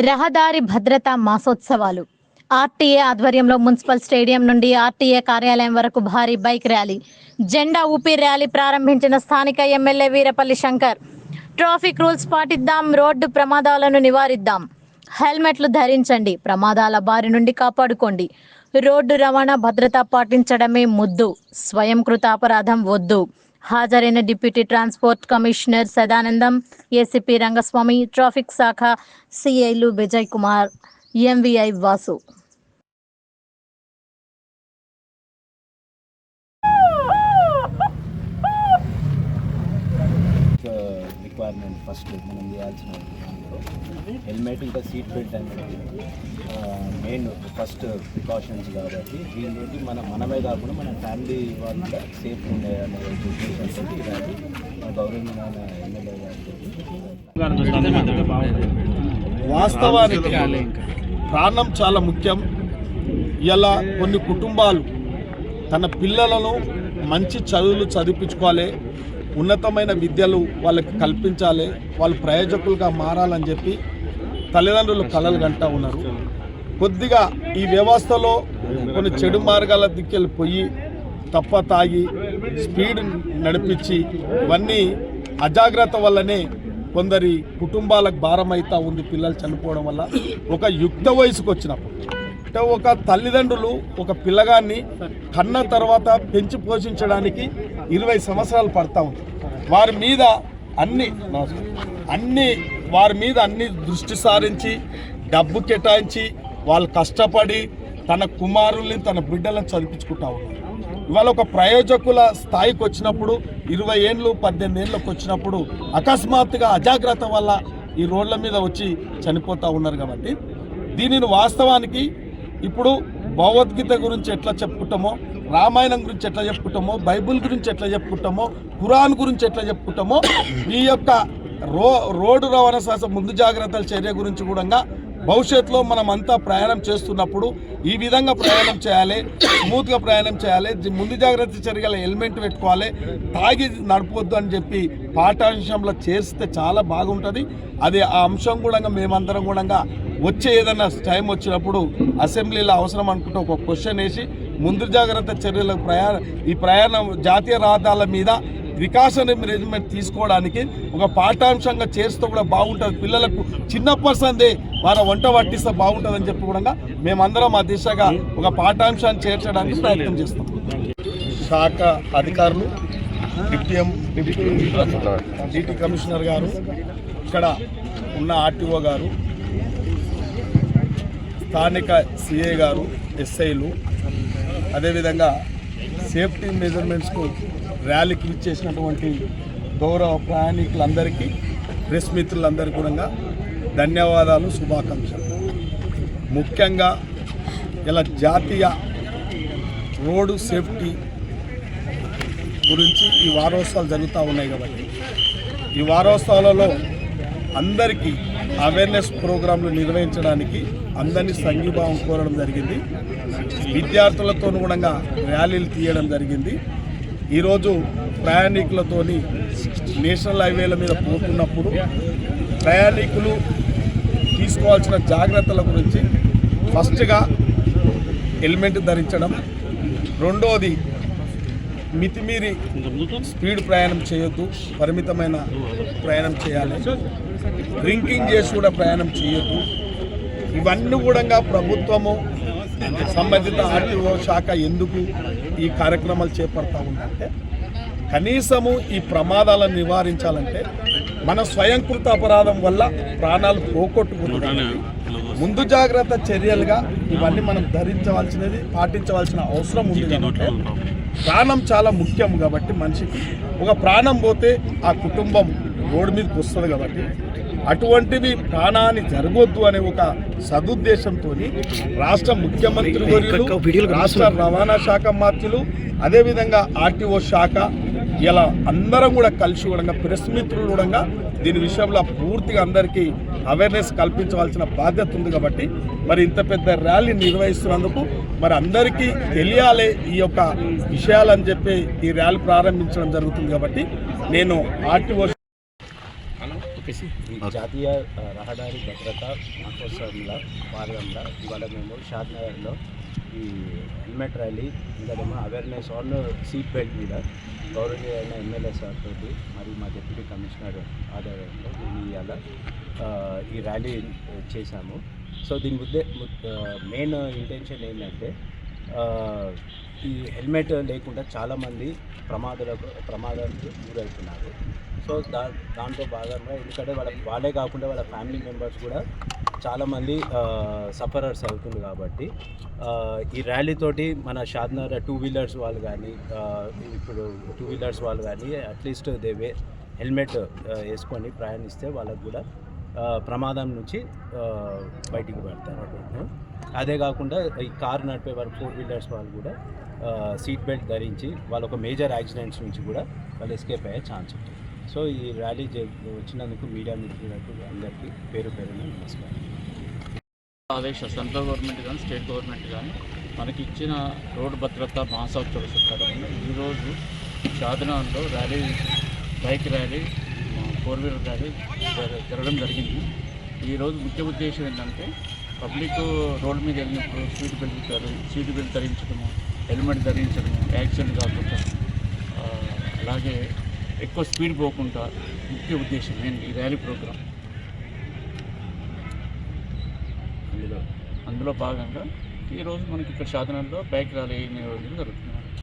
రహదారి భద్రత మాసోత్సవాలు. ఆర్టీఏ ఆధ్వర్యంలో మున్సిపల్ స్టేడియం నుండి ఆర్టీఏ కార్యాలయం వరకు భారీ బైక్ ర్యాలీ. జెండా ఊపి ర్యాలీ ప్రారంభించిన స్థానిక MLA Veerapalli Shankar. Traffic rules పాటిద్దాం రోడ్డు ప్రమాదాలను నివారిద్దాం. హెల్మెట్లు ధరించండి ప్రమాదాల బారి నుండి కాపాడుకోండి. రోడ్డు రవాణా భద్రత పాటించడమే ముద్దు. స్వయంకృత అపరాధం వద్దు. హాజరైన deputy transport commissioner Sadanandam ACP Rangaswamy traffic శాఖ సిఐలు Vijay Kumar MVI Vasu. Requirement first మనం చేయాల్సిన హెల్మెట్ ఇంకా సీట్ బెల్ట్ అనేది మెయిన్ ఫస్ట్ ప్రికాషన్స్ కాబట్టి దీనితోటి మన మనమే కాకుండా మన ఫ్యామిలీ వాళ్ళు కూడా సేఫ్ ఉండే మన గౌరవమైన ఎమ్మెల్యే గారితో వాస్తవానికి ప్రాణం చాలా ముఖ్యం. ఇలా కొన్ని కుటుంబాలు తన పిల్లలను మంచి చదువులు చదివించుకోవాలి. ఉన్నతమైన విద్యలు వాళ్ళకి కల్పించాలి వాళ్ళు ప్రయోజకులుగా మారాలని చెప్పి తల్లిదండ్రులు కలలు కంటా ఉన్నారు. కొద్దిగా ఈ వ్యవస్థలో కొన్ని చెడు మార్గాల దిక్కెళ్ళి పోయి తప్ప తాగి స్పీడ్ నడిపించి ఇవన్నీ అజాగ్రత్త వల్లనే కొందరి కుటుంబాలకు భారం ఉంది పిల్లలు చనిపోవడం వల్ల. ఒక యుక్త వయసుకు వచ్చినప్పుడు అంటే ఒక తల్లిదండ్రులు ఒక పిల్లగాన్ని కన్న తర్వాత పెంచి పోషించడానికి ఇరవై సంవత్సరాలు పడతా వారి మీద అన్ని అన్ని వారి మీద అన్ని దృష్టి సారించి డబ్బు కేటాయించి వాళ్ళు కష్టపడి తన కుమారుల్ని తన బిడ్డలను చదివించుకుంటా ఉన్నారు. ఇవాళ ఒక ప్రయోజకుల స్థాయికి వచ్చినప్పుడు ఇరవై ఏళ్ళు పద్దెనిమిది ఏళ్ళకి వచ్చినప్పుడు అకస్మాత్తుగా అజాగ్రత్త వల్ల ఈ రోడ్ల మీద వచ్చి చనిపోతూ ఉన్నారు కాబట్టి దీనిని వాస్తవానికి ఇప్పుడు భగవద్గీత గురించి ఎట్లా చెప్పుకుంటామో రామాయణం గురించి ఎట్లా చెప్పుకుంటామో బైబిల్ గురించి ఎట్లా చెప్పుకుంటామో ఖురాన్ గురించి ఎట్లా చెప్పుకుంటామో ఈ యొక్క రో రోడ్డు రవాణా శాస్త్ర ముందు జాగ్రత్తల చర్య గురించి కూడా భవిష్యత్తులో మనం అంతా ప్రయాణం చేస్తున్నప్పుడు ఈ విధంగా ప్రయాణం చేయాలి స్మూత్గా ప్రయాణం చేయాలి ముందు జాగ్రత్త చర్యలు హెల్మెట్ పెట్టుకోవాలి తాగి నడపొద్దు అని చెప్పి పాఠాంశంలో చేస్తే చాలా బాగుంటుంది. అది ఆ అంశం కూడా మేమందరం కూడా వచ్చే ఏదన్నా టైం వచ్చినప్పుడు అసెంబ్లీలో అవసరం అనుకుంటే ఒక క్వశ్చన్ వేసి ముందు జాగ్రత్త చర్యలకు ప్రయాణ ఈ ప్రయాణం జాతీయ రహదారుల మీద వికాసం మేనేజ్మెంట్ తీసుకోవడానికి ఒక పాఠాంశంగా చేస్తూ కూడా బాగుంటుంది. పిల్లలకు చిన్నప్పటి సందే వారి వంట పట్టిస్తే బాగుంటుందని చెప్పి కూడా మేమందరం ఆ దిశగా ఒక పాఠాంశాన్ని చేర్చడానికి ప్రయత్నం చేస్తాం. శాఖ అధికారులు డిప్యూటీ డిటి కమిషనర్ గారు ఇక్కడ ఉన్న ఆర్టీఓ గారు స్థానిక సిఏ గారు ఎస్ఐలు అదేవిధంగా సేఫ్టీ మెజర్మెంట్స్కు ర్యాలీకి ఇచ్చేసినటువంటి గౌరవ ప్రయాణికులందరికీ ప్రెస్ మిత్రులందరికీ కూడా ధన్యవాదాలు శుభాకాంక్షలు. ముఖ్యంగా ఇలా జాతీయ రోడ్డు సేఫ్టీ గురించి ఈ వారోత్సవాలు జరుగుతూ ఉన్నాయి కాబట్టి ఈ వారోత్సవాలలో అందరికీ అవేర్నెస్ ప్రోగ్రాంలు నిర్వహించడానికి అందరినీ సంఘీభావం కోరడం జరిగింది. విద్యార్థులతో కూడా ర్యాలీలు తీయడం జరిగింది. ఈరోజు ప్రయాణికులతోని నేషనల్ హైవేల మీద పోతున్నప్పుడు ప్రయాణికులు తీసుకోవాల్సిన జాగ్రత్తల గురించి ఫస్ట్గా హెల్మెట్ ధరించడం రెండోది మితిమీరి స్పీడ్ ప్రయాణం చేయొద్దు పరిమితమైన ప్రయాణం చేయాలి. డ్రింకింగ్ చేసి కూడా ప్రయాణం చేయొద్దు. ఇవన్నీ కూడా ప్రభుత్వము సంబంధిత ఆర్టీఓ శాఖ ఎందుకు ఈ కార్యక్రమాలు చేపడతా ఉందంటే కనీసము ఈ ప్రమాదాలను నివారించాలంటే మన స్వయంకృత అపరాధం వల్ల ప్రాణాలు పోగొట్టుకుంటున్నాయి. ముందు జాగ్రత్త చర్యలుగా ఇవన్నీ మనం ధరించవలసినది పాటించవలసిన అవసరం ఉంది కాబట్టి ప్రాణం చాలా ముఖ్యం కాబట్టి మనిషికి. ఒక ప్రాణం పోతే ఆ కుటుంబం రోడ్డు మీదకి వస్తుంది కాబట్టి అటువంటివి ప్రాణాన్ని జరగొద్దు అనే ఒక సదుద్దేశంతో రాష్ట్ర ముఖ్యమంత్రి రాష్ట్ర రవాణా శాఖ మంత్రులు అదేవిధంగా ఆర్టీఓ శాఖ ఇలా అందరం కూడా కలిసి కూడా ప్రెస్ మిత్రులు కూడా దీని విషయంలో పూర్తిగా అందరికీ అవేర్నెస్ కల్పించవలసిన బాధ్యత ఉంది కాబట్టి మరి ఇంత పెద్ద ర్యాలీ నిర్వహిస్తున్నందుకు మరి అందరికీ తెలియాలి ఈ యొక్క విషయాలని చెప్పి ఈ ర్యాలీ ప్రారంభించడం జరుగుతుంది కాబట్టి నేను ఆర్టీఓ జాతీయ రహదారి భద్రత మహోత్సవంలో భాగంగా ఇవాళ మేము షాద్నగర్లో ఈ హెల్మెట్ ర్యాలీ ఇంకా అవేర్నెస్ ఆన్ సీట్ బెల్ట్ మీద గౌరవనీయ అయిన ఎమ్మెల్యే సార్ తోటి మరియు మా డిప్యూటీ కమిషనర్ ఆధ్వర్యంలో దీన్ని ఇవాళ ఈ ర్యాలీ చేశాము. సో దీని ముద్దే మెయిన్ ఇంటెన్షన్ ఏంటంటే ఈ హెల్మెట్ లేకుండా చాలామంది ప్రమాదాలకు ప్రమాదాలకు గురవుతున్నారు. సో దా దాంట్లో భాగంగా ఎందుకంటే వాళ్ళ వాళ్ళే కాకుండా వాళ్ళ ఫ్యామిలీ మెంబర్స్ కూడా చాలామంది సఫరర్స్ అవుతుంది కాబట్టి ఈ ర్యాలీతోటి మన షాద్నగర్ టూ వీలర్స్ వాళ్ళు కానీ ఇప్పుడు టూ వీలర్స్ వాళ్ళు కానీ అట్లీస్ట్ దే వే హెల్మెట్ వేసుకొని ప్రయాణిస్తే వాళ్ళకు కూడా ప్రమాదం నుంచి బయటికి పడతారు. అదే కాకుండా ఈ కార్ నడిపే వారు ఫోర్ వీలర్స్ వాళ్ళు కూడా సీట్ బెల్ట్ ధరించి వాళ్ళ ఒక మేజర్ యాక్సిడెంట్స్ నుంచి కూడా వాళ్ళు ఎస్కేప్ అయ్యే ఛాన్స్ ఉంటుంది. సో ఈ ర్యాలీ వచ్చినందుకు మీడియా మిత్రులకు అందరికీ పేరు పేరున నమస్కారం. ఆదేశ సెంట్రల్ గవర్నమెంట్ కానీ స్టేట్ గవర్నమెంట్ కానీ మనకి ఇచ్చిన రోడ్డు భద్రత మహాసోత్సవ ప్రకారంగా ఈరోజు షాదనాల్లో rally bike rally four wheeler rally జర- జరగడం జరిగింది. ఈరోజు ముఖ్య ఉద్దేశం ఏంటంటే పబ్లిక్ రోడ్డు మీద వెళ్ళినప్పుడు సీట్ బెల్ట్ సీట్ బెల్ట్ ధరించడము హెల్మెట్ ధరించడము యాక్సిడెంట్ కాకుండా అలాగే ఎక్కువ స్పీడ్ పోకుండా ముఖ్య ఉద్దేశం నేను ఈ ర్యాలీ ప్రోగ్రాం అందులో అందులో భాగంగా ఈరోజు మనకి ఇక్కడ సాధనలో బైక్ ర్యాలీ నిర్వహించడం జరుగుతుంది.